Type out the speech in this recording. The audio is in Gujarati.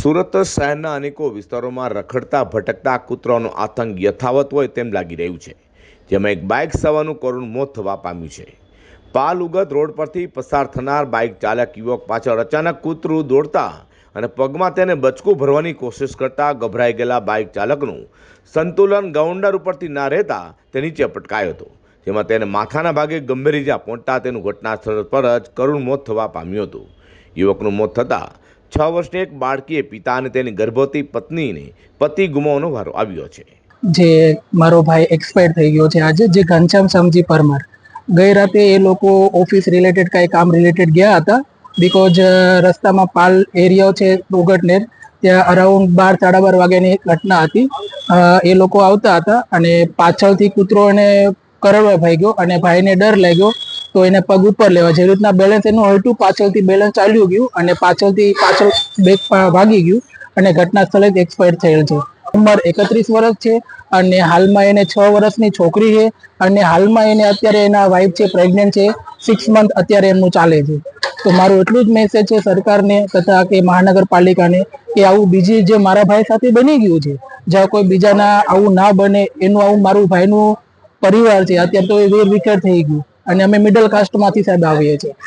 સુરત શહેરના અનેકો વિસ્તારોમાં રખડતા, ભટકતા કૂતરાનો આતંક યથાવત હોય તેમ લાગી રહ્યું છે, જેમાં એક બાઇક સવારનું કરુણ મોત થવા પામ્યું છે. પાલ ઉગત રોડ પરથી પસાર થનાર બાઇક ચાલક યુવક પાછળ અચાનક કૂતરું દોડતા અને પગમાં તેને બચકું ભરવાની કોશિશ કરતા ગભરાઈ ગયેલા બાઇક ચાલકનું સંતુલન ગાઉન્ડર ઉપરથી ના રહેતા તે નીચે પટકાયો હતો, જેમાં તેને માથાના ભાગે ગંભીર ઇજા પહોંચતા તેનું ઘટના સ્થળ પર જ કરુણ મોત થવા પામ્યું હતું. યુવકનું મોત થતાં છ વર્ષની એક બાળકીએ પિતા અને તેની ગર્ભવતી પત્નીને પતિ ગુમાવવાનો વારો આવ્યો છે. જે મારો ભાઈ એક્સપાયર થઈ ગયો છે. આજે જે ઘનશ્યામ સમજી પરમાર, ગઈ રાતે એ લોકો ઓફિસ રિલેટેડ કાંઈ કામ રિલેટેડ ગયા હતા. બિકોઝ રસ્તામાં પાલ એરિયા છે, ઉગટનેર, ત્યાં અરાઉન્ડ બાર, સાડા બાર વાગ્યાની ઘટના હતી. એ લોકો આવતા હતા અને પાછળથી કૂતરો એને કરડવા ભાઈ ગયો અને ભાઈને ડર લાગ્યો તો એને પગ ઉપર લેવા. જેવી રીતના બેલેન્સ એનું હલટું પાછળથી બેલેન્સ ચાલ્યું ગયું અને પાછળથી પાછળ બેક ભાગી ગયું અને ઘટના સ્થળે એક્સપાયર થયેલ છે. ઉંમર એકત્રીસ વર્ષ છે અને હાલમાં એને છ વર્ષની છોકરી છે અને હાલમાં એને અત્યારે એના વાઈફ છે પ્રેગ્નન્ટ છે. સિક્સ મંથ અત્યારે એમનું ચાલે છે. તો મારું એટલું જ મેસેજ છે સરકારને તથા કે મહાનગરપાલિકાને કે આવું બીજી જે મારા ભાઈ સાથે બની ગયું છે, જ્યાં કોઈ બીજાના આવું ના બને, એનું આવું મારું ભાઈનું પરિવાર છે, અત્યારે તો એ વેર વિખેર થઈ ગયું. અને અમે મિડલ કાસ્ટમાંથી સાહેબ આવીએ છીએ.